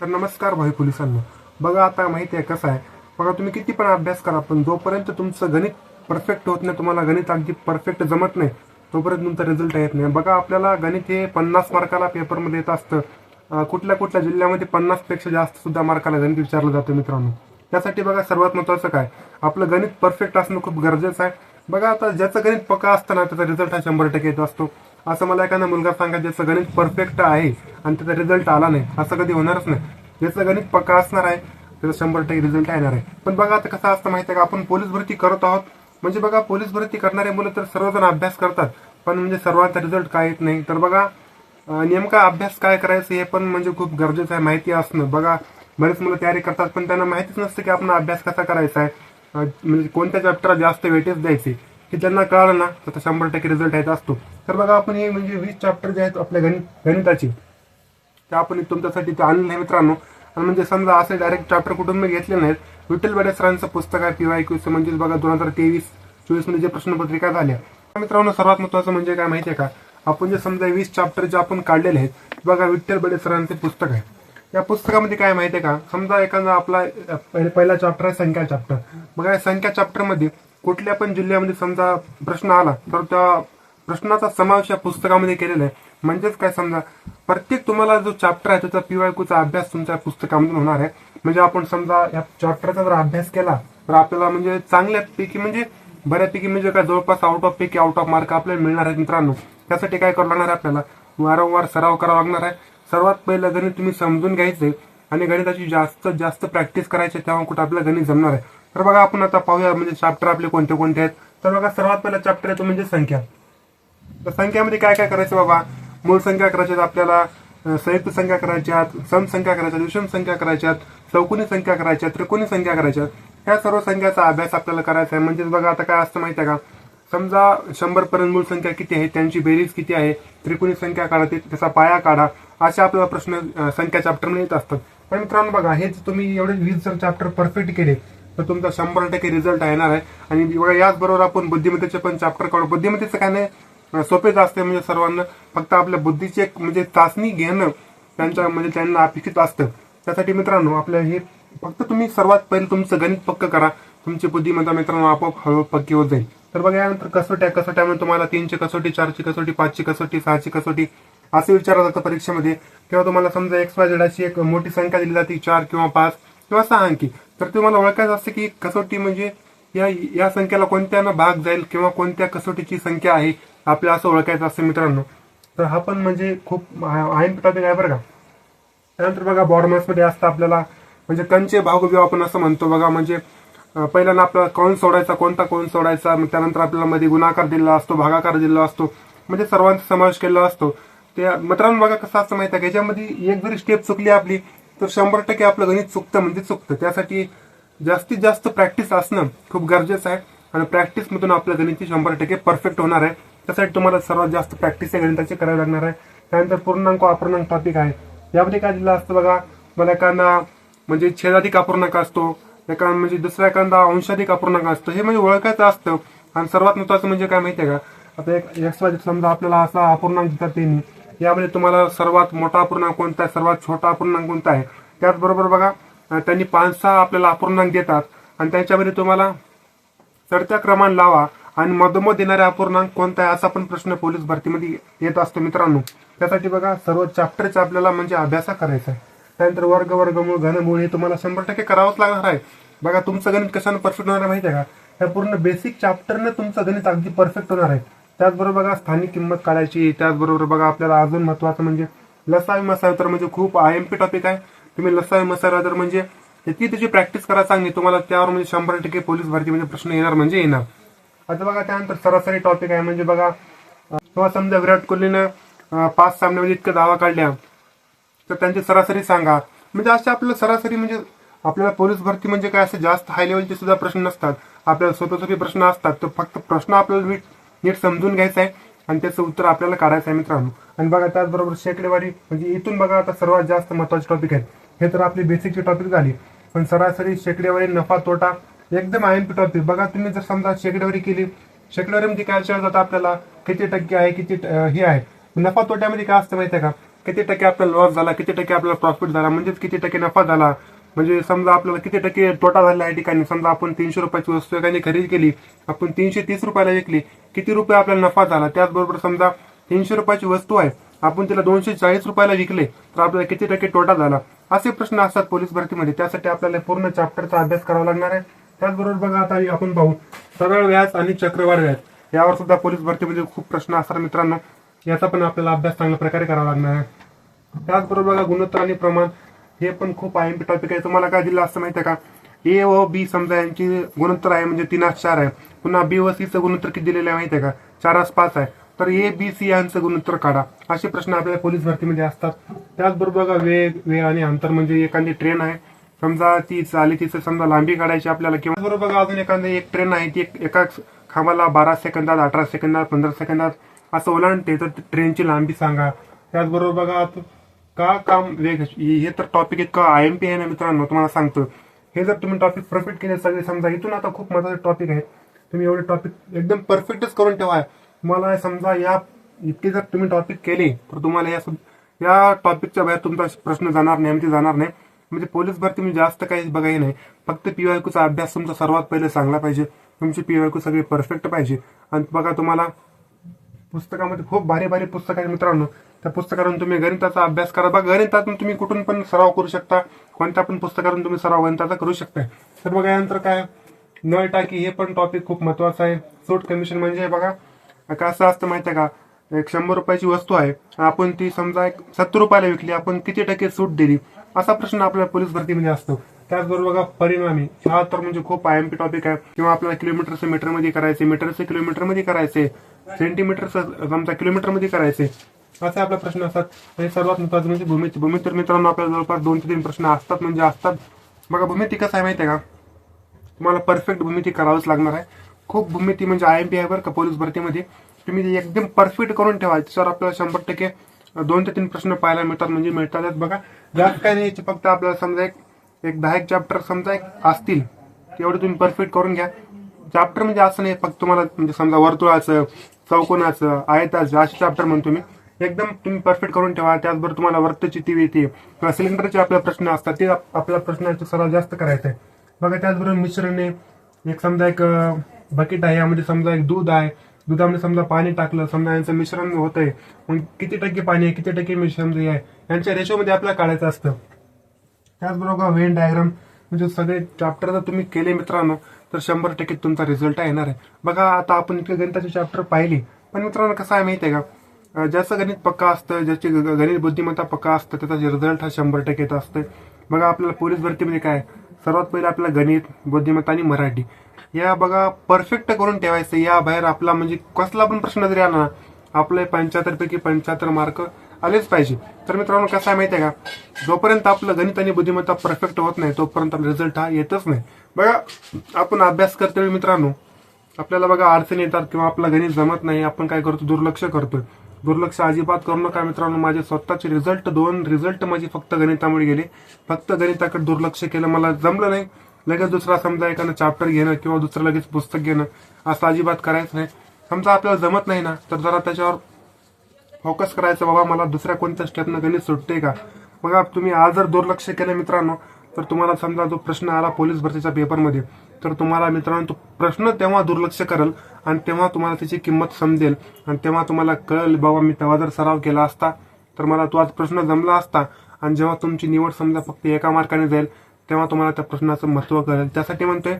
तर नमस्कार भाई पोलिसांना. बघा आता माहिती आहे कसं आहे. बघा तुम्ही किती पण अभ्यास करा पण जोपर्यंत तुमचं गणित परफेक्ट होत नाही तुम्हाला गणित अगदी परफेक्ट जमत नाही तोपर्यंत तुमचा रिझल्ट येत नाही. बघा आपल्याला गणित हे पन्नास मार्काला पेपरमध्ये येत असतं. कुठल्या कुठल्या जिल्ह्यामध्ये पन्नासपेक्षा जास्त सुद्धा मार्काला गणित विचारलं जातं मित्रांनो. त्यासाठी बघा सर्वात महत्वाचं काय? आपलं गणित परफेक्ट असणं खूप गरजेचं आहे. बघा आता ज्याचं गणित पक्का असतं ना त्याचा रिझल्ट हा शंभर टक्के येत असतो. असं मला एखादा मुलगा सांगा ज्याचं गणित परफेक्ट आहे. आणि त्याचा रिझल्ट आला नाही. असं कधी होणारच नाही. ज्याचं गणित पक्का असणार आहे. त्याचा शंभर टक्के रिझल्ट येणार आहे. पण बघा आता कसं असतं माहिती आहे का? आपण पोलीस भरती करत आहोत. म्हणजे बघा पोलीस भरती करणारे मुलं तर सर्वजण अभ्यास करतात. पण म्हणजे सर्वांचा रिझल्ट काय येत नाही? तर बघा नेमका अभ्यास काय करायचं हे पण म्हणजे खूप गरजेचं आहे. माहिती असणं. बघा बरेच मुलं तयारी करतात पण त्यांना माहितीच नसतं की आपण अभ्यास कसा करायचा आहे. म्हणजे कोणत्या चॅप्टरला जास्त वेटेज द्यायचे? हे त्यांना कळलं ना तर शंभर टक्के रिझल्ट येत असतो. तर बघा आपण हे म्हणजे वीस चॅप्टर जे आहेत आपल्या गणित गणिताचे ते आपण तुमच्यासाठी ते आणले आहे मित्रांनो. आणि म्हणजे समजा असे डायरेक्ट चॅप्टर कुठून मी घेतले नाहीत. विठ्ठल बेडे सरांचं पुस्तक आहे पीवाय क्यूचं म्हणजे बघा दोन हजार तेवीस चोवीसमध्ये जे प्रश्नपत्रिका झाल्या. मित्रांनो सर्वात महत्वाचं म्हणजे काय माहितीये का? आपण जे समजा वीस चॅप्टर जे आपण काढलेले आहेत बघा विठ्ठल बडे सरांचे पुस्तक आहे. या पुस्तकामध्ये काय माहितीये का? समजा एखादा आपला पहि- पहिला चॅप्टर आहे संख्या चॅप्टर बघा या संख्या चॅप्टरमध्ये कुठल्या पण जिल्ह्यामध्ये समजा प्रश्न आला तर त्या प्रश्नाचा समावेश या पुस्तकामध्ये केलेला आहे. म्हणजेच काय समजा प्रत्येक तुम्हाला जो चॅप्टर आहे त्याचा पीवायकूचा अभ्यास तुमच्या पुस्तकामधून होणार आहे. म्हणजे आपण समजा या चॅप्टरचा जर अभ्यास केला तर आपल्याला म्हणजे चांगल्यापैकी म्हणजे बऱ्यापैकी म्हणजे काय जवळपास आउट ऑफ पैकी आउट ऑफ मार्क आपल्याला मिळणार आहेत मित्रांनो. त्यासाठी काय करावं लागणार आहे आपल्याला? वारंवार सराव करावा लागणार आहे. सर्वात पहिलं गणित तुम्ही समजून घ्यायचंय आणि गणिताची जास्त जास्त प्रॅक्टिस करायची आहे, तेव्हा कुठं आपलं गणित जमणार आहे. तर बघा आपण आता पाहूया म्हणजे चॅप्टर आपले कोणते कोणते आहेत. तर बघा सर्वात पहिला चॅप्टर येतो म्हणजे संख्या. तर संख्यामध्ये काय काय करायचं बाबा? मूळ संख्या करायच्यात आपल्याला संयुक्त संख्या करायच्यात सम संख्या करायच्यात विषम संख्या करायच्यात चौकोनी संख्या करायच्यात त्रिकोणी संख्या करायच्यात ह्या सर्व संख्याचा अभ्यास आपल्याला करायचा आहे. म्हणजेच बघा आता काय असतं माहिती आहे का? समजा शंभर पर्यंत मूळ संख्या किती आहे? त्यांची बेरीज किती आहे? त्रिकोणी संख्या काढा ते- त्याचा पाया काढा. असे आपल्याला प्रश्न संख्या चॅप्टरमध्ये येत असतात. पण मित्रांनो बघा हे तुम्ही एवढे वीस जर चॅप्टर परफेक्ट केले तर तुमचा शंभर टक्के रिझल्ट येणार आहे. आणि बघा याचबरोबर आपण बुद्धिमत्तेचे पण चॅप्टर काढू. बुद्धिमत्तेचं काय नाही सोपेच असते म्हणजे सर्वांना. फक्त आपल्या बुद्धीची एक म्हणजे चाचणी घेणं त्यांच्या म्हणजे त्यांना अपेक्षित असतं. त्यासाठी मित्रांनो आपल्या हे फक्त तुम्ही सर्वात पहिले तुमचं गणित पक्क करा. तुमची बुद्धिमत्ता मित्रांनो आपोआप हळू पक्की होत जाईल. तर बघा यानंतर कसोट्या कसोट्यामध्ये तुम्हाला तीनची कसोटी चारची कसोटी पाचची कसोटी सहाची कसोटी असे विचारलं जातं परीक्षेमध्ये. किंवा तुम्हाला समजा एक्स वाय झेड अशी एक मोठी संख्या दिली जाते चार किंवा पाच किंवा सहा अंकी. तर तुम्हाला ओळखायचं असतं की कसोटी म्हणजे या या संख्येला कोणत्यानं भाग जाईल किंवा कोणत्या कसोटीची संख्या आहे आपल्याला असं ओळखायचं असतं मित्रांनो. तर हा पण म्हणजे खूप आयन टॉपिक आहे बरं का. त्यानंतर बघा बॉर्डमॅन्समध्ये असतं आपल्याला म्हणजे कंचे भागव्यूह आपण असं म्हणतो. बघा म्हणजे पहिल्यांदा आपल्याला कौन सोडायचा कोणता कौन सोडायचा मग त्यानंतर आपल्याला मध्ये गुणाकार दिलेला असतो भागाकार दिलेला असतो म्हणजे सर्वांचा समावेश केलेला असतो. त्या मित्रांनो बघा कसं असतं माहिती आहे याच्यामध्ये एक जरी स्टेप चुकली आपली तर शंभर टक्के आपलं गणित चुकतं म्हणजे चुकतं. त्यासाठी जास्तीत जास्त प्रॅक्टिस असणं खूप गरजेचं आहे. आणि प्रॅक्टिस मधून आपलं गणित शंभर टक्के परफेक्ट होणार आहे. त्यासाठी तुम्हाला सर्वात जास्त प्रॅक्टिस या गणिताची करावी लागणार आहे. त्यानंतर पूर्णांक अपूर्णांक टॉपिक आहे. यामध्ये काय दिलं असतं बघा मला एखादा म्हणजे छेदाधिक अपूर्णांक असतो एका म्हणजे दुसरा एखादा अंशाधिक अपूर्णांक असतो हे म्हणजे ओळखायचं असतं. आणि सर्वात महत्वाचं म्हणजे काय माहिती आहे का? आता एक एक्स वाय समजा आपल्याला असा अपूर्णांक देतात त्यांनी. यामध्ये तुम्हाला सर्वात मोठा अपूर्णांक कोणता आहे? सर्वात छोटा अपूर्णांक कोणता आहे? त्याचबरोबर बघा त्यांनी पाच सहा आपल्याला अपूर्णांक देतात. आणि त्याच्यामध्ये तुम्हाला चढत्या क्रमांक लावा आणि मधोमध देणारा अपूर्णांक कोणता आहे असा पण प्रश्न पोलीस भरतीमध्ये येत असतो मित्रांनो. त्यासाठी बघा सर्व चॅप्टरचा आपल्याला म्हणजे अभ्यास करायचा आहे. त्यानंतर वर्ग वर्गमूळ घनमूळ हे तुम्हाला शंभर टक्के करावंच लागणार आहे. बघा तुमचं गणित कशानं परफेक्ट होणार आहे माहिती आहे का? ह्या पूर्ण बेसिक चॅप्टरनं तुमचं गणित अगदी परफेक्ट होणार आहे. त्याचबरोबर बघा स्थानिक किंमत काढायची त्याचबरोबर बघा आपल्याला अजून महत्वाचं म्हणजे लसावी मसावी तर म्हणजे खूप आय एम पी टॉपिक आहे. तुम्ही लसावी मसावी तर म्हणजे ती त्याची प्रॅक्टिस करा चांगली तुम्हाला त्यावर म्हणजे शंभर टक्के पोलीस भरतीमध्ये म्हणजे प्रश्न येणार म्हणजे येणार. आता बघा त्यानंतर सरासरी टॉपिक आहे म्हणजे बघा किंवा समजा विराट कोहलीनं पाच पाच सामन्यामध्ये म्हणजे इतक्या धावा काढल्या. तर त्यांची सरासरी सांगा. म्हणजे असे आपल्याला सरासरी म्हणजे आपल्याला पोलीस भरती म्हणजे काय असे जास्त हाय लेवलचे सुद्धा प्रश्न नसतात. आपल्याला सोपे सोपे प्रश्न असतात. तर फक्त प्रश्न आपल्याला नीट समजून घ्यायचं आहे आणि त्याचं उत्तर आपल्याला काढायचं आहे मित्रांनो. आणि बघा त्याचबरोबर शेकडेवारी म्हणजे इथून बघा आता सर्वात जास्त महत्त्वाचे टॉपिक आहेत. हे तर आपली बेसिकची टॉपिक झाली. पण सरासरी शेकडेवारी नफा तोटा एकदम आय एम पी टॉपिक बघा तुम्ही जर समजा शेकडेवारी केली शेकडेवारीमध्ये काय विचारलं जातं आपल्याला? किती टक्के आहे किती हे आहे? नफा तोट्यामध्ये काय असतं माहिती आहे का? किती टक्के आपल्याला लॉस झाला किती टक्के आपल्याला प्रॉफिट झाला म्हणजेच किती टक्के नफा झाला. म्हणजे समजा आपल्याला किती टक्के तोटा झाला या ठिकाणी. समजा आपण तीनशे रुपयाची वस्तू एखादी खरेदी केली आपण तीनशे तीस रुपयाला विकली किती रुपये आपल्याला नफा झाला? त्याचबरोबर समजा तीनशे रुपयाची वस्तू आहे आपण तिला दोनशे चाळीस रुपयाला विकले तर आपल्याला किती टक्के तोटा झाला? असे प्रश्न असतात पोलीस भरतीमध्ये. त्यासाठी आपल्याला पूर्ण चॅप्टरचा अभ्यास करावा लागणार आहे. त्याचबरोबर बघा आता आपण पाहू सरळ व्याज आणि चक्रवाढ व्याज. यावर सुद्धा पोलीस भरतीमध्ये खूप प्रश्न असतात मित्रांनो. याचा पण आपल्याला अभ्यास चांगल्या प्रकारे करावा लागणार आहे. त्याचबरोबर बघा गुणोत्तर आणि प्रमाण. हे पण खूप आय एम पी टॉपिक आहे. तुम्हाला काय दिलं असं माहिती आहे का? ए व बी समजा यांची गुणोत्तर आहे म्हणजे तीन आठ चार आहे. पुन्हा बी व सीचं गुणोत्तर किती दिलेलं आहे माहिती आहे का? चार आस पाच आहे. तर ए बी सी यांचं गुणोत्तर काढा. असे प्रश्न आपल्याला पोलीस भरतीमध्ये असतात. त्याचबरोबर बघा वेग वेळ आणि अंतर म्हणजे एखादी ट्रेन आहे. समजा ती चाली तिचं समजा लांबी काढायची आपल्याला किंवा बरोबर अजून एखादी एक ट्रेन आहे. ती एक- एका खांबाला बारा सेकंदात अठरा सेकंदात पंधरा सेकंदात असं ओलांडते. तर ट्रेनची लांबी सांगा. त्याचबरोबर बघा का काम वेग हे तर टॉपिक इतकं आय एम पी आहे ना मित्रांनो तुम्हाला सांगतो. हे जर तुम्ही टॉपिक परफेक्ट केले सगळे समजा इथून आता खूप महत्त्वाचे टॉपिक आहे तुम्ही एवढे टॉपिक एकदम परफेक्टच करून ठेवा. तुम्हाला समजा या इतके जर तुम्ही टॉपिक केले तर तुम्हाला या या टॉपिकच्या बाहेर तुमचा प्रश्न जाणार नाही आमचे जाणार नाही. म्हणजे पोलीस भरती मी जास्त काही बघायला नाही. फक्त पीवायकूचा अभ्यास तुमचा सर्वात पहिले चांगला पाहिजे. तुमची पीवायकू सगळी परफेक्ट पाहिजे. आणि बघा तुम्हाला पुस्तकामध्ये खूप भारी भारी पुस्तक आहे मित्रांनो. त्या पुस्तकातून तुम्ही गणिताचा अभ्यास करा. बघा गणितातून तुम्ही कुठून पण सराव करू शकता. कोणत्या पण पुस्तकातून तुम्ही सराव गणिताचा करू शकता. तर बघा यानंतर काय? नळ टाकी हे पण टॉपिक खूप महत्वाचं आहे. सूट कमिशन म्हणजे बघा कसं असतं माहिती आहे का? एक शंभर रुपयाची वस्तू आहे. आपण ती समजा एक सत्तर रुपयाला विकली आपण किती टक्के सूट दिली? असा प्रश्न आपल्या पोलीस भरतीमध्ये असतो. त्याचबरोबर बघा परिणामी. हा तर म्हणजे खूप आय एम पी टॉपिक आहे. किंवा आपल्याला किलोमीटरचे मीटरमध्ये करायचे मीटरचे किलोमीटरमध्ये करायचे सेंटीमीटरचं समजा किलोमीटरमध्ये करायचे. असे आपले प्रश्न असतात. हे सर्वात महत्वाचं म्हणजे भूमिती भूमिती मित्रांनो आपल्याला जवळपास दोन ते तीन प्रश्न असतात म्हणजे असतात. बघा भूमिती कसं आहे माहिती आहे का? तुम्हाला परफेक्ट भूमिती करावंच लागणार आहे. खूप भूमिती म्हणजे आय एम पी आय बरं का पोलीस भरतीमध्ये. तुम्ही एकदम परफेक्ट करून ठेवा त्याच्यावर आपल्याला शंभर टक्के दोन ते तीन प्रश्न पाहायला मिळतात म्हणजे मिळतातच बघा. जास्त काय नाही फक्त आपल्याला समजा एक एक दहा एक चॅप्टर समजा एक असतील. तेवढे तुम्ही परफेक्ट करून घ्या. चॅप्टर म्हणजे असं नाही फक्त तुम्हाला म्हणजे समजा वर्तुळाचं चौकोनाचं आयताचं असे चॅप्टर म्हणतो मी. एकदम तुम्ही परफेक्ट करून ठेवा. त्याचबरोबर तुम्हाला वर्तची ती येते. किंवा सिलेंडरचे आपल्या प्रश्न असतात. ते आपल्या प्रश्नाचे सराव जास्त करायचा आहे बघा त्याचबरोबर मिश्रणे. एक समजा एक बकेट आहे. यामध्ये समजा एक दूध आहे. दुधामध्ये समजा पाणी टाकलं. समजा यांचं मिश्रण होत आहे मग किती टक्के पाणी आहे? किती टक्के मिश्रण जे आहे? यांच्या रेशोमध्ये आपल्याला काढायचं असतं. त्याचबरोबर वेन डायग्राम म्हणजे सगळे चॅप्टर जर तुम्ही केले मित्रांनो. तर शंभर टक्के तुमचा रिझल्ट येणार आहे. बघा आता आपण इतके गणिताचे चॅप्टर पाहिले. पण मित्रांनो कसं आहे माहिती आहे का ज्याचं गणित पक्का असतं ज्याची ग- गणित बुद्धिमत्ता पक्का असतं त्याचा रिझल्ट हा शंभर टक्के येत असतं बघा आपल्याला पोलीस भरतीमध्ये म्हणजे काय? सर्वात पहिले आपलं गणित बुद्धिमत्ता आणि मराठी. या बघा परफेक्ट करून ठेवायचं. या बाहेर आपला म्हणजे कसला पण प्रश्न जरी आला ना आपले पंच्याहत्तर पैकी पंच्याहत्तर मार्क आलेच पाहिजे. तर मित्रांनो कसं आहे माहिती आहे का? जोपर्यंत आपलं गणित आणि बुद्धिमत्ता परफेक्ट होत नाही तोपर्यंत आपला रिझल्ट हा येतच नाही. बघा आपण अभ्यास करतोय मित्रांनो. आपल्याला बघा अडचणी येतात किंवा आपलं गणित जमत नाही आपण काय करतो? दुर्लक्ष करतोय. दुर्लक्ष अजिबात करू नका मित्रांनो. माझे स्वतःचे रिझल्ट दोन रिझल्ट माझे फक्त गणितामुळे गेले. फक्त गणिताकडे दुर्लक्ष केलं मला जमलं नाही. लगेच दुसरा समजा एखादं चॅप्टर घेणं किंवा दुसरं लगेच पुस्तक घेणं असं अजिबात करायचं नाही. समजा आपल्याला जमत नाही ना तर जरा त्याच्यावर फोकस करायचं. बाबा मला दुसऱ्या कोणत्या स्टेपनं गणित सुटते का? बघा तुम्ही आज जर दुर्लक्ष केलं मित्रांनो तर तुम्हाला समजा जो प्रश्न आला पोलीस भरतीच्या पेपरमध्ये तर तुम्हाला मित्रांनो तो प्रश्न तेव्हा दुर्लक्ष करेल आणि तेव्हा तुम्हाला त्याची किंमत समजेल आणि तेव्हा तुम्हाला कळेल बाबा मी तेव्हा जर सराव केला असता तर मला तो आज प्रश्न जमला असता आणि जेव्हा तुमची निवड समजा फक्त एका मार्काने जाईल तेव्हा तुम्हाला त्या प्रश्नाचं महत्त्व कळेल. त्यासाठी म्हणतोय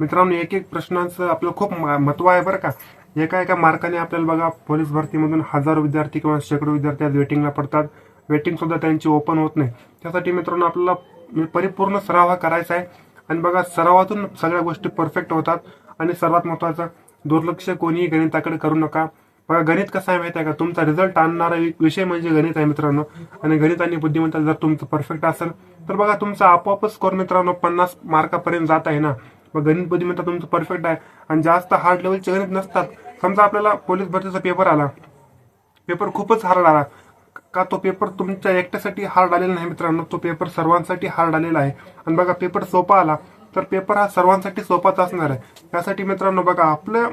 मित्रांनो एक एक प्रश्नांचं आपलं खूप म- महत्त्व आहे बरं का. एका एका मार्काने आपल्याला बघा पोलीस भरतीमधून हजारो विद्यार्थी किंवा शेकडो विद्यार्थी आज वेटिंगला पडतात. वेटिंग सुद्धा त्यांची ओपन होत नाही. त्यासाठी मित्रांनो आपल्याला म्हणजे परिपूर्ण सराव हा करायचा आहे. आणि बघा सरावातून सगळ्या गोष्टी परफेक्ट होतात. आणि सर्वात महत्वाचं दुर्लक्ष कोणीही गणिताकडे करू नका. बघा गणित कसं आहे माहिती आहे का? तुमचा रिझल्ट आणणारा विषय म्हणजे गणित आहे मित्रांनो. आणि गणित आणि बुद्धिमत्ता जर तुमचं परफेक्ट असेल तर बघा तुमचा आपोआपच स्कोर मित्रांनो पन्नास मार्कापर्यंत जात आहे ना. मग गणित बुद्धिमत्ता तुमचं परफेक्ट आहे. आणि जास्त हार्ड लेवलचे गणित नसतात. समजा आपल्याला पोलीस भरतीचा पेपर आला. पेपर खूपच हार्ड आला. का तो पेपर तुमच्या एकट्यासाठी हार्ड आलेला नाही मित्रांनो? तो पेपर सर्वांसाठी हार्ड आलेला आहे. आणि बघा पेपर सोपा आला तर पेपर हा सर्वांसाठी सोपाच असणार आहे. त्यासाठी मित्रांनो बघा आपलं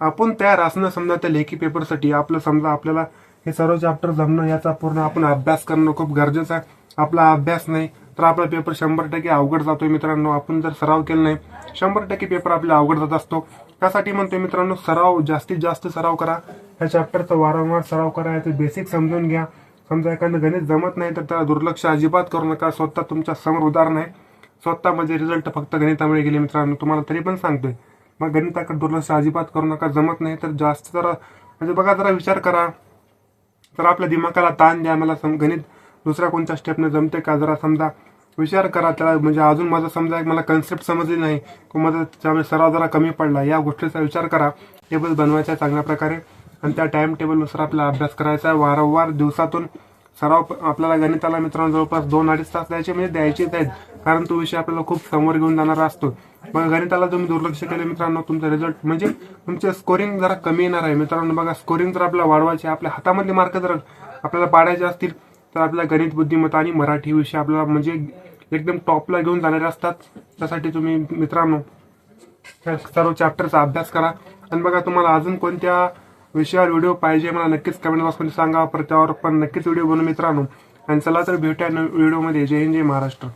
आपण तयार असणं समजा त्या लेखी पेपरसाठी आपलं समजा आपल्याला हे सर्व चॅप्टर जमणं याचा पूर्ण आपण अभ्यास करणं खूप गरजेचं आहे. आपला अभ्यास नाही तर आपला पेपर शंभर टक्के अवघड जातोय मित्रांनो. आपण जर सराव केला नाही शंभर टक्के पेपर आपला अवघड जात असतो. त्यासाठी म्हणतोय मित्रांनो सराव जास्तीत जास्त सराव करा. या चॅप्टरचा वारंवार सराव करा याचं बेसिक समजून घ्या. समजा एखादं गणित जमत नाही तर त्याला दुर्लक्ष अजिबात करू नका. स्वतः तुमच्यासमोर उदाहरण आहे म्हणजे रिझल्ट फक्त गणितामुळे गेले मित्रांनो. तुम्हाला तरी पण सांगतोय. मग गणिताकडे दुर्लक्ष अजिबात करू नका. जमत नाही तर जास्त जरा म्हणजे बघा जरा विचार करा. तर आपल्या दिमागाला ताण द्या मला सम गणित दुसऱ्या कोणत्या स्टेपने जमते का? जरा समजा विचार करा. त्याला म्हणजे अजून माझा समजा एक मला कन्सेप्ट समजली नाही. किंवा माझा त्यामुळे सराव जरा कमी पडला. या गोष्टीचा विचार करा. टेबल बनवायचा आहे चांगल्या प्रकारे. आणि त्या टाइम टेबलनुसार आपला अभ्यास करायचा आहे. वारंवार दिवसातून सराव आपल्याला गणिताला मित्रांनो जवळपास दोन अडीच तास द्यायचे म्हणजे द्यायचेच आहेत. कारण तो विषय आपल्याला खूप समोर घेऊन जाणारा असतो. मग गणिताला तुम्ही दुर्लक्ष केले मित्रांनो तुमचा रिझल्ट म्हणजे तुमचे स्कोरिंग जरा कमी येणार आहे. मित्रांनो बघा स्कोरिंग जर आपल्याला वाढवायचे आपल्या हातामधले मार्क जर आपल्याला पाडायचे असतील तर आपल्या गणित बुद्धिमत्ता आणि मराठी विषय आपल्याला म्हणजे एकदम टॉपला घेऊन जाणारे असतात. त्यासाठी तुम्ही मित्रांनो सर्व चॅप्टरचा अभ्यास करा. आणि बघा तुम्हाला अजून कोणत्या विषयावर व्हिडिओ पाहिजे मला नक्कीच कमेंट बॉक्समध्ये सांगा. परत त्यावर पण नक्कीच व्हिडिओ बनवू मित्रांनो. आणि चला तर भेटूया व्हिडिओमध्ये जय हिंद जय महाराष्ट्र.